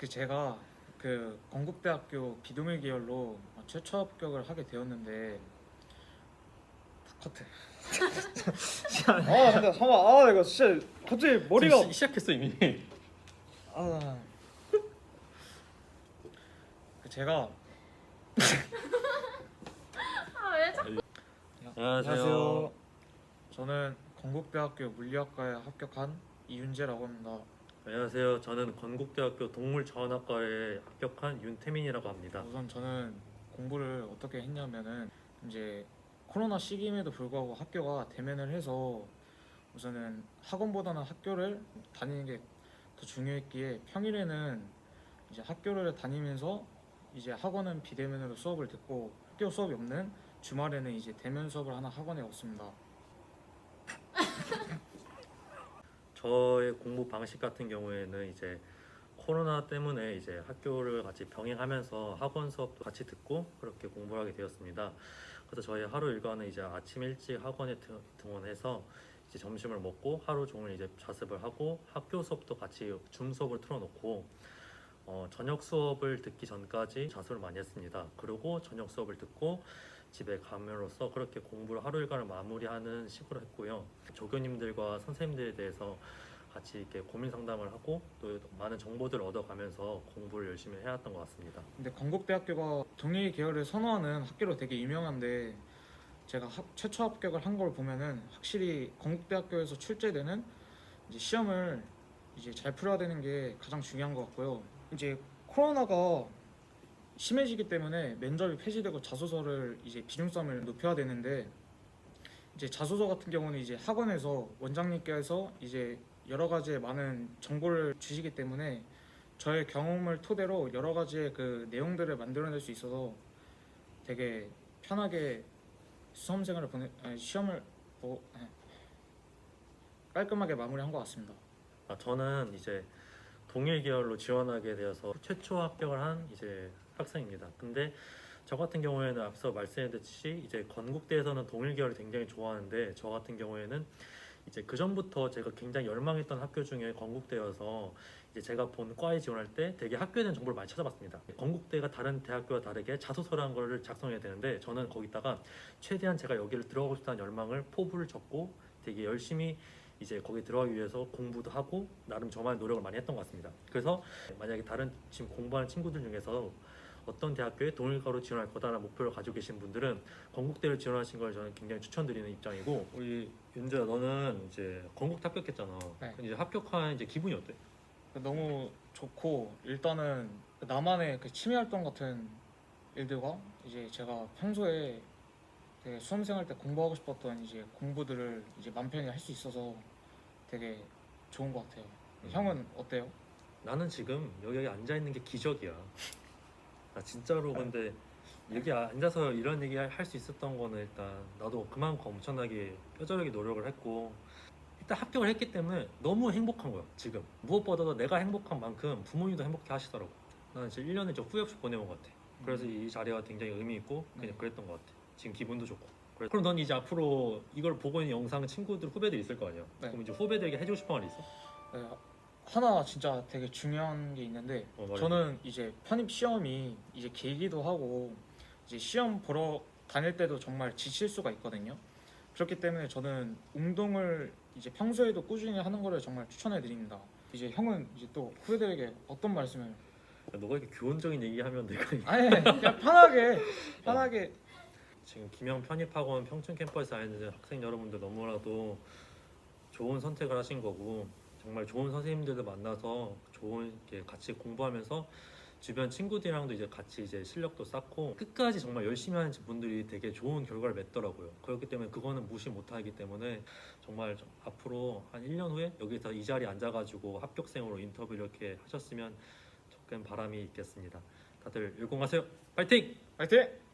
그 제가 그 건국대학교 비동일 계열로 최초 합격을 하게 되었는데 다 커트. 아 근데 잠깐 아 이거 진짜 갑자기 머리가 시, 시작했어 이미. 아. 그 제가 아왜 자꾸 안녕하세요. 저는 건국대학교 물리학과에 합격한 이윤재라고 합니다. 안녕하세요. 저는 건국대학교 동물자원학과에 합격한 윤태민이라고 합니다. 우선 저는 공부를 어떻게 했냐면은 이제 코로나 시기임에도 불구하고 학교가 대면을 해서 우선은 학원보다는 학교를 다니는 게 더 중요했기에 평일에는 이제 학교를 다니면서 이제 학원은 비대면으로 수업을 듣고 학교 수업이 없는 주말에는 이제 대면 수업을 하나 학원에 왔습니다. 저의 공부 방식 같은 경우에는 이제 코로나 때문에 이제 학교를 같이 병행하면서 학원 수업도 같이 듣고 그렇게 공부를 하게 되었습니다. 그래서 저희 하루 일과는 이제 아침 일찍 학원에 등- 등원해서 이제 점심을 먹고 하루 종일 이제 자습을 하고 학교 수업도 같이 줌 수업을 틀어놓고 어, 저녁 수업을 듣기 전까지 자습을 많이 했습니다. 그리고 저녁 수업을 듣고 집에 감으로써 그렇게 공부를 하루 일과를 마무리하는 식으로 했고요. 조교님들과 선생님들에 대해서 같이 이렇게 고민 상담을 하고 또 많은 정보들을 얻어가면서 공부를 열심히 해왔던 것 같습니다. 근데 건국대학교가 동일 계열을 선호하는 학교로 되게 유명한데 제가 합- 최초 합격을 한 걸 보면은 확실히 건국대학교에서 출제되는 이제 시험을 이제 잘 풀어야 되는 게 가장 중요한 것 같고요. 이제 코로나가 심해지기 때문에 면접이 폐지되고 자소서를 이제 비중성을 높여야 되는데 이제 자소서 같은 경우는 이제 학원에서 원장님께서 이제 여러 가지의 많은 정보를 주시기 때문에 저의 경험을 토대로 여러 가지의 그 내용들을 만들어낼 수 있어서 되게 편하게 수험 생활을 보내 아니, 시험을 뭐 예. 깔끔하게 마무리한 것 같습니다. 아, 저는 이제 동일 계열로 지원하게 되어서 최초 합격을 한 이제 학생입니다. 근데 저 같은 경우에는 앞서 말씀드렸듯이 이제 건국대에서는 동일 계열을 굉장히 좋아하는데 저 같은 경우에는 이제 그 전부터 제가 굉장히 열망했던 학교 중에 건국대여서 이제 제가 본 과에 지원할 때 되게 학교에 대한 정보를 많이 찾아봤습니다. 건국대가 다른 대학교와 다르게 자소서라는 거를 작성해야 되는데 저는 거기다가 최대한 제가 여기를 들어가고 싶다는 열망을 포부를 적고 되게 열심히 이제 거기 들어가기 위해서 공부도 하고 나름 저만의 노력을 많이 했던 것 같습니다. 그래서 만약에 다른 지금 공부하는 친구들 중에서 어떤 대학교에 동일과로 지원할 거다라는 목표를 가지고 계신 분들은 건국대를 지원하신 걸 저는 굉장히 추천드리는 입장이고 우리 윤재야 너는 이제 건국대 합격했잖아. 네. 이제 합격한 이제 기분이 어때? 너무 좋고 일단은 나만의 그 취미 활동 같은 일들과 이제 제가 평소에 되게 수험 생활 때 공부하고 싶었던 이제 공부들을 이제 맘 편히 할 수 있어서 되게 좋은 것 같아요. 형은 어때요? 나는 지금 여기 앉아 있는 게 기적이야. 나 진짜로 근데 여기 앉아서 이런 얘기 할 수 있었던 거는 일단 나도 그만큼 엄청나게 뼈저리게 노력을 했고 일단 합격을 했기 때문에 너무 행복한 거야 지금 무엇보다도 내가 행복한 만큼 부모님도 행복해 하시더라고 나는 지금 1년을 저 후회 없이 보내온 것 같아 그래서 이 자리가 굉장히 의미 있고 그냥 네. 그랬던 것 같아 지금 기분도 좋고 그래- 그럼 넌 이제 앞으로 이걸 보고 있는 영상 친구들 후배들 있을 거 아니야 네. 그럼 이제 후배들에게 해주고 싶은 말 있어? 네, 하나 진짜 되게 중요한 게 있는데 어, 말해. 저는 이제 편입 시험이 이제 길기도 하고 이제 시험 보러 다닐 때도 정말 지칠 수가 있거든요. 그렇기 때문에 저는 운동을 이제 평소에도 꾸준히 하는 거를 정말 추천해 드립니다. 이제 형은 이제 또 후배들에게 어떤 말씀을 야, 너가 이렇게 교훈적인 얘기하면 내가 아니 그냥 편하게 편하게 지금 김영 편입학원 평촌 캠퍼스에 다니는 학생 여러분들 너무나도 좋은 선택을 하신 거고 정말 좋은 선생님들도 만나서 좋은 게 같이 공부하면서 주변 친구들이랑도 이제 같이 이제 실력도 쌓고 끝까지 정말 열심히 하는 분들이 되게 좋은 결과를 맺더라고요. 그렇기 때문에 그거는 무시 못하기 때문에 정말 좀 앞으로 한 1년 후에 여기서 이 자리에 앉아가지고 합격생으로 인터뷰 이렇게 하셨으면 좋겠는 바람이 있겠습니다. 다들 열공하세요. 파이팅! 파이팅!